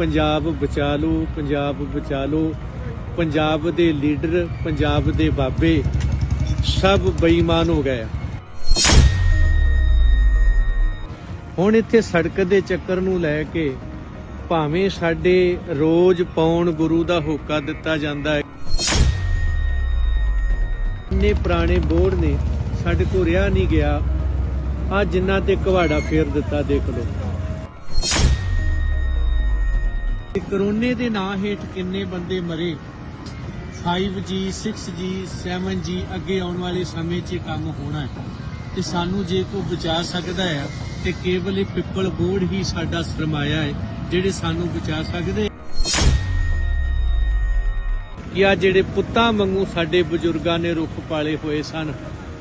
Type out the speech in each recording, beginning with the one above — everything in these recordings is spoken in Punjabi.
ਪੰਜਾਬ ਬਚਾ ਲਓ ਪੰਜਾਬ ਬਚਾ ਲਓ ਪੰਜਾਬ ਦੇ ਲੀਡਰ, ਪੰਜਾਬ ਦੇ ਬਾਬੇ, ਸਭ ਬੇਈਮਾਨ ਹੋ ਗਏ ਆ। ਹੁਣ ਇੱਥੇ ਸੜਕ ਦੇ ਚੱਕਰ ਨੂੰ ਲੈ ਕੇ ਭਾਵੇਂ ਸਾਡੇ ਰੋਜ਼ ਪਾਉਣ ਗੁਰੂ ਦਾ ਹੋਕਾ ਦਿੱਤਾ ਜਾਂਦਾ ਹੈ। ਇੰਨੇ ਪੁਰਾਣੇ ਬੋਰਡ ਨੇ, ਸਾਡੇ ਕੋਲ ਰਿਹਾ ਨਹੀਂ ਗਿਆ। ਆ ਜਿੰਨਾ ਤੇ ਕਵਾੜਾ ਫੇਰ ਦਿੱਤਾ, ਦੇਖ ਲਓ। ਕਰੋਨੇ ਦੇ ਨਾਂ ਹੇਠ ਕਿੰਨੇ ਬੰਦੇ ਮਰੇ? 5G 6G 7G ਅੱਗੇ ਆਉਣ ਵਾਲੇ ਸਮੇਂ 'ਚ ਕੰਮ ਹੋਣਾ ਹੈ। ਤੇ ਸਾਨੂੰ ਜੇ ਕੋਈ ਬਚਾ ਸਕਦਾ ਹੈ, ਤੇ ਕੇਵਲ ਇਹ ਪਿੱਪਲ ਬੋਰਡ ਹੀ ਸਾਡਾ ਸਰਮਾਇਆ ਹੈ, ਜਿਹੜੇ ਸਾਨੂੰ ਬਚਾ ਸਕਦੇ ਕਿ ਆ ਜਿਹੜੇ ਪੁੱਤਾਂ ਵਾਂਗੂ ਸਾਡੇ ਬਜ਼ੁਰਗਾਂ ਨੇ ਰੁੱਖ ਪਾਲੇ ਹੋਏ ਸਨ,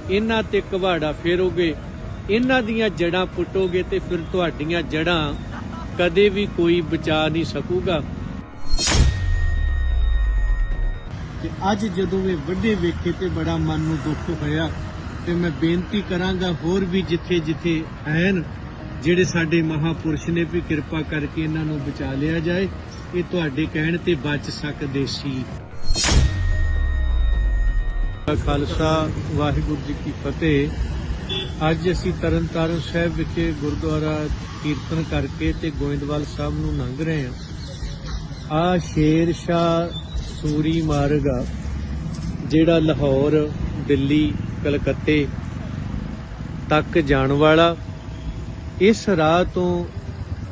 ਇਹਨਾਂ ਤੇ ਕਵਾੜਾ ਫੇਰੋਗੇ, ਇਹਨਾਂ ਦੀਆਂ ਜੜਾਂ ਪੁੱਟੋਗੇ ਤੇ ਫਿਰ ਤੁਹਾਡੀਆਂ ਜੜਾਂ ਕਦੇ ਵੀ ਕੋਈ ਬਚਾ ਨਹੀਂ ਸਕੂਗਾ। ਤੇ ਅੱਜ ਜਦੋਂ ਇਹ ਵੱਡੇ ਵੇਖੇ ਤੇ ਬੜਾ ਮਨ ਨੂੰ ਦੁੱਖ ਹੋਇਆ, ਤੇ ਮੈਂ ਬੇਨਤੀ ਕਰਾਂਗਾ ਹੋਰ ਵੀ ਜਿੱਥੇ ਜਿੱਥੇ ਹਨ, ਜਿਹੜੇ ਸਾਡੇ ਮਹਾਪੁਰਸ਼ ਨੇ ਵੀ ਕਿਰਪਾ ਕਰਕੇ ਇਹਨਾਂ ਨੂੰ ਬਚਾ ਲਿਆ ਜਾਏ, ਇਹ ਤੁਹਾਡੇ ਕਹਿਣ ਤੇ ਬਚ ਸਕਦੇ ਸੀ। ਖਾਲਸਾ, ਵਾਹਿਗੁਰੂ ਜੀ ਕੀ ਫਤਿਹ। ਅੱਜ ਅਸੀਂ ਤਰਨਤਾਰਨ ਸਾਹਿਬ ਵਿਖੇ ਗੁਰਦੁਆਰਾ ਕੀਰਤਨ ਕਰਕੇ ਤੇ ਗੋਇੰਦਵਾਲ ਸਾਹਿਬ ਨੂੰ ਲੰਘ ਰਹੇ ਹਾਂ। ਆ ਸ਼ੇਰ ਸ਼ਾਹ ਸੂਰੀ ਮਾਰਗ ਆ, ਜਿਹੜਾ ਲਾਹੌਰ, ਦਿੱਲੀ, ਕਲਕੱਤੇ ਤੱਕ ਜਾਣ ਵਾਲਾ। ਇਸ ਰਾਹ ਤੋਂ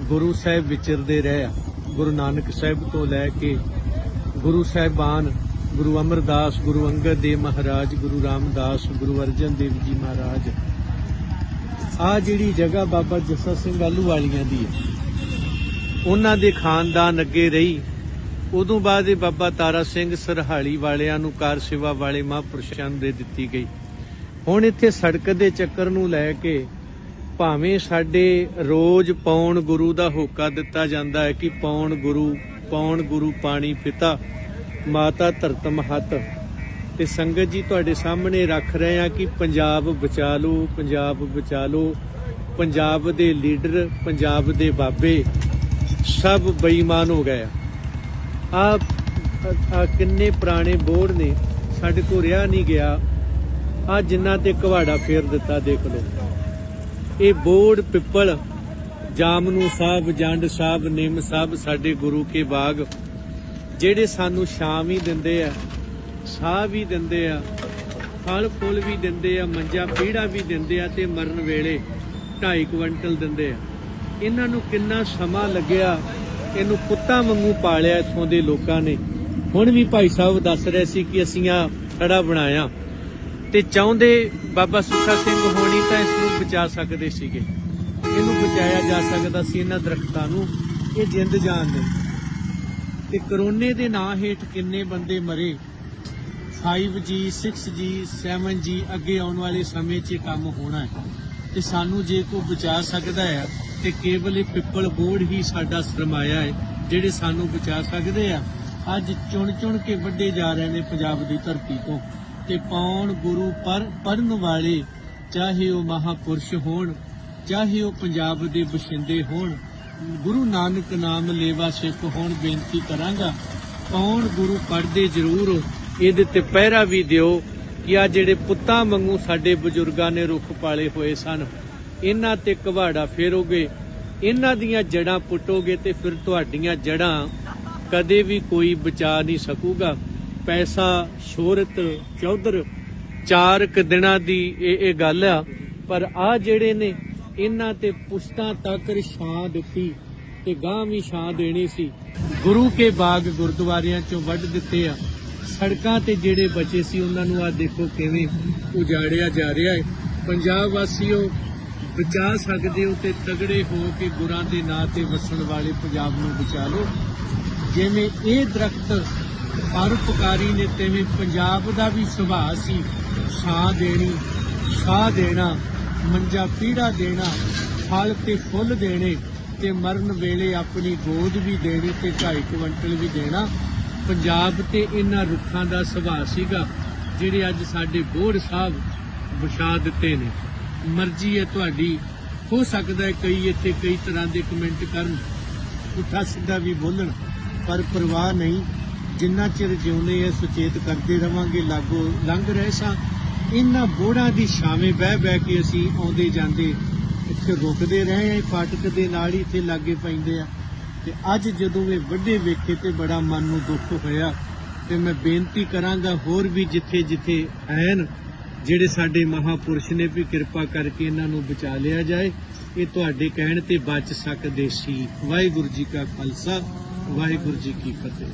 ਗੁਰੂ ਸਾਹਿਬ ਵਿਚਰਦੇ ਰਹੇ ਆ। ਗੁਰੂ ਨਾਨਕ ਸਾਹਿਬ ਤੋਂ ਲੈ ਕੇ ਗੁਰੂ ਸਾਹਿਬਾਨ, ਗੁਰੂ ਅਮਰਦਾਸ, ਗੁਰੂ ਅੰਗਦ ਦੇਵ ਮਹਾਰਾਜ, ਗੁਰੂ ਰਾਮਦਾਸ, ਗੁਰੂ ਅਰਜਨ ਦੇਵ ਜੀ ਮਹਾਰਾਜ ਆ ਜਿਹੜੀ ਜਗ੍ਹਾ ਬਾਬਾ ਜੱਸਾ ਸਿੰਘ ਆਲੂ ਵਾਲੀਆਂ ਦੀ ਹੈ, ਉਹਨਾਂ ਦੇ ਖਾਨਦਾਨ ਅੱਗੇ ਰਹੀ। ਉਦੋਂ ਬਾਅਦ ਇਹ ਬਾਬਾ ਤਾਰਾ ਸਿੰਘ ਸਰਹਾਲੀ ਵਾਲਿਆਂ ਨੂੰ ਕਾਰ ਸੇਵਾ ਵਾਲੇ ਮਹਾਂਪੁਰਸ਼ਾਂ ਦੇ ਦਿੱਤੀ ਗਈ। ਹੁਣ ਇੱਥੇ ਸੜਕ ਦੇ ਚੱਕਰ ਨੂੰ ਲੈ ਕੇ ਭਾਵੇਂ ਸਾਡੇ ਰੋਜ਼ ਪਾਉਣ ਗੁਰੂ ਦਾ ਹੋਕਾ ਦਿੱਤਾ ਜਾਂਦਾ ਹੈ ਕਿ ਪਾਉਣ ਗੁਰੂ ਪਾਉਣ ਗੁਰੂ ਪਾਣੀ ਪਿਤਾ, ਮਾਤਾ ਧਰਤ ਮਹਤ ਤੇ ਸੰਗਤ ਜੀ ਤੁਹਾਡੇ ਸਾਹਮਣੇ ਰੱਖ ਰਹੇ ਆ ਕਿ ਪੰਜਾਬ ਬਚਾ ਲਓ, ਪੰਜਾਬ ਬਚਾ ਲਓ, ਪੰਜਾਬ ਦੇ ਲੀਡਰ, ਪੰਜਾਬ ਦੇ ਬਾਬੇ ਸਭ ਬੇਈਮਾਨ ਹੋ ਗਏ ਆ। ਆ ਕਿੰਨੇ ਪੁਰਾਣੇ ਬੋਰਡ ਨੇ, ਸਾਡੇ ਕੋਲ ਰਿਹਾ ਨਹੀਂ ਗਿਆ। ਆ ਜਿੰਨਾ ਤੇ ਕਵਾੜਾ ਫੇਰ ਦਿੱਤਾ, ਦੇਖ ਲਓ। ਇਹ ਬੋਰਡ ਪਿੱਪਲ, ਜਾਮਨੂ ਸਾਹਿਬ, ਜੰਡ ਸਾਹਿਬ, ਨਿੰਮ ਸਾਹਿਬ, ਸਾਡੇ ਗੁਰੂ ਕੇ ਬਾਗ, ਜਿਹੜੇ ਸਾਨੂੰ ਸ਼ਾਮ ਹੀ ਦਿੰਦੇ ਆ ਸਾਹ ਵੀ ਦਿੰਦੇ ਆ, ਫਲ ਫੁੱਲ ਵੀ ਦਿੰਦੇ ਆ, ਮੰਜਾ ਪੀੜਾ ਵੀ ਦਿੰਦੇ ਆ ਤੇ ਮਰਨ ਵੇਲੇ 2.5 ਕੁਇੰਟਲ ਦਿੰਦੇ ਆ। ਇਹਨਾਂ ਨੂੰ ਕਿੰਨਾ ਸਮਾਂ ਲੱਗਿਆ, ਇਹਨੂੰ ਕੁੱਤਾ ਵਾਂਗੂ ਪਾਲਿਆ ਇਥੋਂ ਦੇ ਲੋਕਾਂ ਨੇ। ਹੁਣ ਵੀ ਭਾਈ ਸਾਹਿਬ ਦੱਸ ਰਹੇ ਸੀ ਕਿ ਅਸੀਂ ਆ ਖੜਾ ਬਣਾਇਆ ਤੇ ਚਾਹੁੰਦੇ ਬਾਬਾ ਸੁੱਖਾ ਸਿੰਘ ਹੋਣੀ ਤਾਂ ਇਸ ਨੂੰ ਬਚਾ ਸਕਦੇ ਸੀਗੇ। ਇਹਨੂੰ ਬਚਾਇਆ ਜਾ ਸਕਦਾ ਸੀ ਇਹਨਾਂ ਦਰਖਤਾਂ ਨੂੰ, ਇਹ ਜਿੰਦ ਜਾਨ ਦੇ ਤੇ ਕਰੋਨੇ ਦੇ ਨਾਂ ਹੇਠ ਕਿੰਨੇ ਬੰਦੇ ਮਰੇ 5G 6G 7G ਅੱਗੇ ਆਉਣ ਵਾਲੇ ਸਮੇਂ 'ਚ ਕੰਮ ਹੋਣਾ ਹੈ। ਤੇ ਸਾਨੂੰ ਜੇ ਕੋਈ ਬਚਾ ਸਕਦਾ ਹੈ, ਤੇ ਕੇਵਲ ਇਹ ਪਿੱਪਲ ਬੋਰਡ ਹੀ ਸਾਡਾ ਸਰਮਾਇਆ ਹੈ, ਜਿਹੜੇ ਸਾਨੂੰ ਬਚਾ ਸਕਦੇ ਆ। ਅੱਜ ਚੁਣ ਚੁਣ ਕੇ ਵੱਡੇ ਜਾ ਰਹੇ ਨੇ ਪੰਜਾਬ ਦੀ ਧਰਤੀ ਤੋਂ। ਤੇ ਪਾਉਣ ਗੁਰੂ ਪਰ ਪੜਨ ਵਾਲੇ, ਚਾਹੇ ਉਹ ਮਹਾਪੁਰਸ਼ ਹੋਣ, ਚਾਹੇ ਉਹ ਪੰਜਾਬ ਦੇ ਬਸ਼ਿੰਦੇ ਹੋਣ, ਗੁਰੂ ਨਾਨਕ ਨਾਮ ਲੇਵਾ ਸਿੱਖ ਹੋਣ, ਬੇਨਤੀ ਕਰਾਂਗਾ, ਪਾਉਣ ਗੁਰੂ ਪੜਦੇ ਜ਼ਰੂਰ ਇਹਦੇ ਤੇ ਪਹਿਰਾ ਵੀ ਦਿਓ ਕਿ ਆ ਜਿਹੜੇ ਪੁੱਤਾਂ ਵਾਂਗੂ ਸਾਡੇ ਬਜ਼ੁਰਗਾਂ ਨੇ ਰੁੱਖ ਪਾਲੇ ਹੋਏ ਸਨ, ਇਹਨਾਂ ਤੇ ਕਵਾੜਾ ਫੇਰੋਗੇ, ਇਹਨਾਂ ਦੀਆਂ ਜੜਾਂ ਪੁੱਟੋਗੇ ਤੇ ਫਿਰ ਤੁਹਾਡੀਆਂ ਜੜਾਂ ਕਦੇ ਵੀ ਕੋਈ ਬਚਾ ਨਹੀਂ ਸਕੂਗਾ। ਪੈਸਾ, ਸ਼ੋਹਰਤ, ਚੌਧਰ ਚਾਰ ਕ ਦਿਨਾਂ ਦੀ ਇਹ ਇਹ ਗੱਲ ਆ, ਪਰ ਆ ਜਿਹੜੇ ਨੇ, ਇਹਨਾਂ ਤੇ ਪੁਸ਼ਤਾਂ ਤੱਕ ਛਾਂ ਦਿੱਤੀ ਤੇ ਗਾਂ ਵੀ ਛਾਂ ਦੇਣੀ ਸੀ। ਗੁਰੂ ਕੇ ਬਾਗ ਗੁਰਦੁਆਰਿਆਂ ਚੋਂ ਵੱਢ ਦਿੱਤੇ ਆ। ਸੜਕਾਂ ਤੇ ਜਿਹੜੇ ਬਚੇ ਸੀ, ਉਹਨਾਂ ਨੂੰ ਅੱਜ ਦੇਖੋ ਕਿਵੇਂ ਉਜਾੜਿਆ ਜਾ ਰਿਹਾ ਹੈ। ਪੰਜਾਬ ਵਾਸੀਓ, ਬਚਾ ਸਕਦੇ ਹੋ ਤੇ ਤਗੜੇ ਹੋ ਕੇ ਗੁਰਾਂ ਦੇ ਨਾਂ ਤੇ ਵਸਣ ਵਾਲੇ ਪੰਜਾਬ ਨੂੰ ਬਚਾ ਲਓ। ਜਿਵੇਂ ਇਹ ਦਰਖਤ ਪਰਉਪਕਾਰੀ ਨੇ, ਤਿਵੇਂ ਪੰਜਾਬ ਦਾ ਵੀ ਸੁਭਾਅ ਸੀ। ਛਾਂ ਦੇਣੀ, ਸਾਹ ਦੇਣਾ, ਮੰਜਾ ਪੀੜਾ ਦੇਣਾ, ਫਲ ਤੇ ਫੁੱਲ ਦੇਣੇ ਤੇ ਮਰਨ ਵੇਲੇ ਆਪਣੀ ਗੋਦ ਵੀ ਦੇਣੀ ਤੇ ਢਾਈ ਕੁਇੰਟਲ ਵੀ ਦੇਣਾ। ਪੰਜਾਬ ਤੇ ਇਹਨਾਂ ਰੁੱਖਾਂ ਦਾ ਸੁਭਾਅ ਸੀਗਾ ਜਿਹੜੇ ਅੱਜ ਸਾਡੇ ਬੋੜ ਸਾਹਿਬ ਵਿਛਾ ਦਿੱਤੇ ਨੇ। ਮਰਜ਼ੀ ਹੈ ਤੁਹਾਡੀ। ਹੋ ਸਕਦਾ ਹੈ ਕਈ ਇੱਥੇ ਕਈ ਤਰ੍ਹਾਂ ਦੇ ਕਮੈਂਟ ਕਰਨ ਉੱਠਾ ਸਿੱਧਾ ਵੀ ਬੋਲਣ, ਪਰ ਪਰਵਾਹ ਨਹੀਂ। ਜਿੰਨਾ ਚਿਰ ਜਿਉਂਦੇ ਐ ਸੁਚੇਤ ਕਰਦੇ ਰਵਾਂਗੇ, ਲਾਗੋ ਲੰਘ ਰਹੇ ਸਾਂ। ਇਹਨਾਂ ਬੋੜਾਂ ਦੀ ਛਾਵੇਂ ਬਹਿ ਬਹਿ ਕੇ ਅਸੀਂ ਆਉਂਦੇ ਜਾਂਦੇ, ਇੱਥੇ ਰੁਕਦੇ ਰਹੇ ਆ ਫਾਟਕ ਦੇ ਨਾਲ ਹੀ ਇੱਥੇ ਲਾਗੇ ਪੈਂਦੇ ਆ। ਤੇ ਅੱਜ ਜਦੋਂ ਇਹ ਵੱਡੇ ਵੇਖੇ ਤੇ ਬੜਾ ਮਨ ਨੂੰ ਦੁੱਖ ਹੋਇਆ, ਤੇ ਮੈਂ ਬੇਨਤੀ ਕਰਾਂਗਾ ਹੋਰ ਵੀ ਜਿੱਥੇ ਜਿੱਥੇ ਹਨ ਜਿਹੜੇ ਸਾਡੇ ਮਹਾਪੁਰਸ਼ ਨੇ ਵੀ ਕਿਰਪਾ ਕਰਕੇ ਇਹਨਾਂ ਨੂੰ ਬਚਾ ਲਿਆ ਜਾਏ, ਇਹ ਤੁਹਾਡੇ ਕਹਿਣ ਤੇ ਬਚ ਸਕਦੇ ਸੀ। ਵਾਹਿਗੁਰੂ ਜੀ ਕਾ ਖਾਲਸਾ, ਵਾਹਿਗੁਰੂ ਜੀ ਕੀ ਫਤਿਹ।